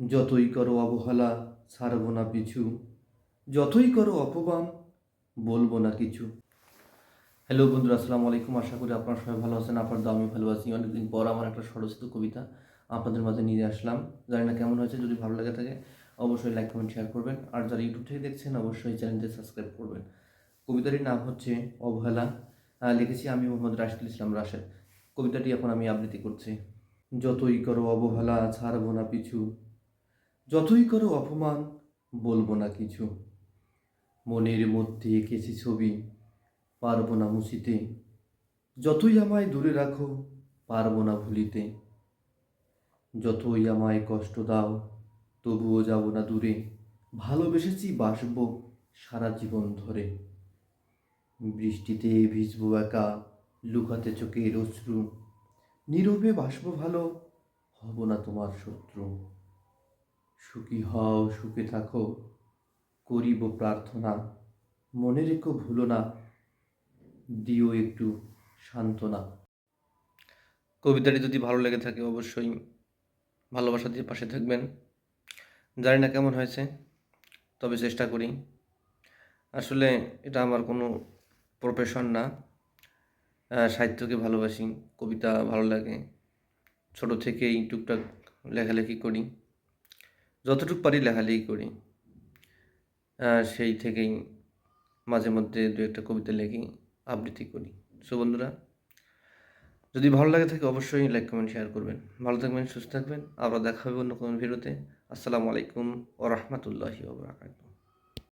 যতই করো অবহেলা, ছাড়ব না পিছু। যতই করো অপমান, বলব না কিছু। হ্যালো বন্ধুরা, আসসালামু আলাইকুম। আশা করি আপনারা সবাই ভালো আছেন। আপনার দামি ভালো আছি। অনেকদিন পর আমার একটা স্বরচিত কবিতা আপনাদের মাঝে নিয়ে আসলাম। জানি না কেমন হয়েছে, যদি ভালো লাগে থাকে, অবশ্যই লাইক কমেন্ট শেয়ার করবেন। আর যারা ইউটিউব থেকে দেখছেন, অবশ্যই চ্যানেলটি সাবস্ক্রাইব করবেন। কবিতাটির নাম হচ্ছে অবহেলা। লিখেছি আমি মোহাম্মদ রাশিদুল ইসলাম রাশেদ। কবিতাটি এখন আমি আবৃত্তি করছি। যতই করো অবহেলা, ছাড়বো না পিছু। যতই করো অপমান, বলব না কিছু। মনের মধ্যে এঁকেছি ছবি, পারব না মুছিতে। যতই আমায় দূরে রাখো, পারব না ভুলিতে। যতই আমায় কষ্ট দাও, তবুও যাব না দূরে। ভালোবেসেছি বাসবো সারা জীবন ধরে। বৃষ্টিতে ভিজবো একা, লুকাতে চোখের অশ্রু। নীরবে বাসবো ভালো, হব না তোমার শত্রু। সুখী হও, সুখে থাকো। করিব প্রার্থনা। মনে রেখো ভুলো না। দিও একটু সান্ত্বনা। কবিতাটি যদি ভালো লেগে থাকে, অবশ্যই ভালোবাসা দিয়ে পাশে থাকবেন। জানি না কেমন হয়েছে, তবে চেষ্টা করি। আসলে এটা আমার কোনো প্রফেশন না। সাহিত্যকে ভালোবাসি, কবিতা ভালো লাগে। ছোট থেকেই টুকটাক লেখালেখি করি। যতটুকু পারি লেখালেখি করি। সেই থেকেই মাঝে মধ্যে দু একটা কবিতা লেখি, আবৃত্তি করি। সো বন্ধুরা, যদি ভালো লাগে থাকে অবশ্যই লাইক কমেন্ট শেয়ার করবেন। ভালো থাকবেন, সুস্থ থাকবেন। আবার দেখা হবে অন্য কোনো ভিডিওতে আসসালামু আলাইকুম ও রহমতুল্লাহি ওবরাকাতুহ